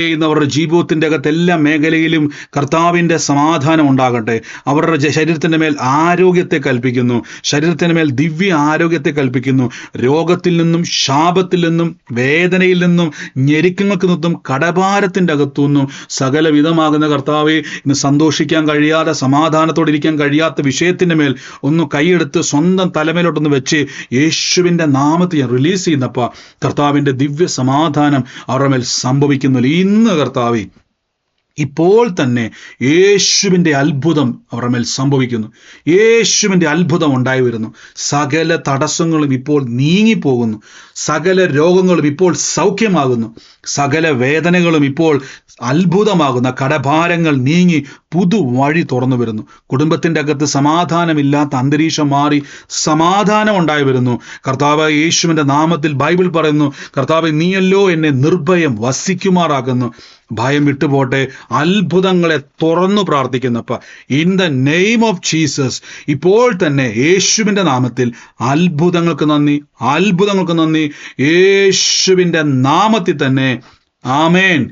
ചെയ്യുന്നവരുടെ ജീവിതത്തിന്റെ അകത്ത് എല്ലാ മേഖലയിലും കർത്താവിന്റെ സമാധാനം ഉണ്ടാകട്ടെ. അവരുടെ ശരീരത്തിന്റെ മേൽ ആരോഗ്യത്തെ കൽപ്പിക്കുന്നു. ശരീരത്തിന്റെ മേൽ ദിവ്യ ആരോഗ്യത്തെ കൽപ്പിക്കുന്നു. രോഗത്തിൽ നിന്നും ശാപത്തിൽ നിന്നും വേദനയിൽ നിന്നും ഞെരുക്കങ്ങൾക്ക് നിന്നും കടഭാരത്തിന്റെ അകത്തു നിന്നും സകലവിധമാകുന്ന കർത്താവെ ഇന്ന് സന്തോഷിക്കാൻ കഴിയാതെ സമാധാനത്തോടെ ഇരിക്കാൻ കഴിയാത്ത വിഷയത്തിന്റെ മേൽ ഒന്ന് കൈയെടുത്ത് സ്വന്തം തലമേലോട്ടൊന്ന് വെച്ച് യേശുവിന്റെ നാമത്തെ ഞാൻ റിലീസ് ചെയ്യുന്നപ്പോൾ കർത്താവിന്റെ ദിവ്യ സമാധാനം അവരുടെ മേൽ സംഭവിക്കുന്നില്ല ഇന്ന് കർത്താവെ ഇപ്പോൾ തന്നെ യേശുവിന്റെ അത്ഭുതം അവരുടെ മേൽ സംഭവിക്കുന്നു. യേശുവിന്റെ അത്ഭുതം ഉണ്ടായി വരുന്നു. സകല തടസ്സങ്ങളും ഇപ്പോൾ നീങ്ങിപ്പോകുന്നു. സകല രോഗങ്ങളും ഇപ്പോൾ സൗഖ്യമാകുന്നു. സകല വേദനകളും ഇപ്പോൾ അത്ഭുതമാകുന്ന. കടഭാരങ്ങൾ നീങ്ങി പുതുവഴി തുറന്നു വരുന്നു. കുടുംബത്തിന്റെ അകത്ത് സമാധാനമില്ലാത്ത അന്തരീക്ഷം മാറി സമാധാനം ഉണ്ടായി വരുന്നു. കർത്താവ് യേശുവിന്റെ നാമത്തിൽ ബൈബിൾ പറയുന്നു കർത്താവ് നീയല്ലോ എന്നെ നിർഭയം വസിക്കുമാറാക്കുന്നു. ഭയം വിട്ടുപോട്ടെ അത്ഭുതങ്ങളെ തുറന്നു പ്രാർത്ഥിക്കുന്നപ്പ in the name of Jesus ഇപ്പോൾ തന്നെ യേശുവിന്റെ നാമത്തിൽ അത്ഭുതങ്ങൾക്ക് നന്ദി അത്ഭുതങ്ങൾക്ക് നന്ദി. യേശുവിന്റെ നാമത്തിൽ തന്നെ. ആമേൻ.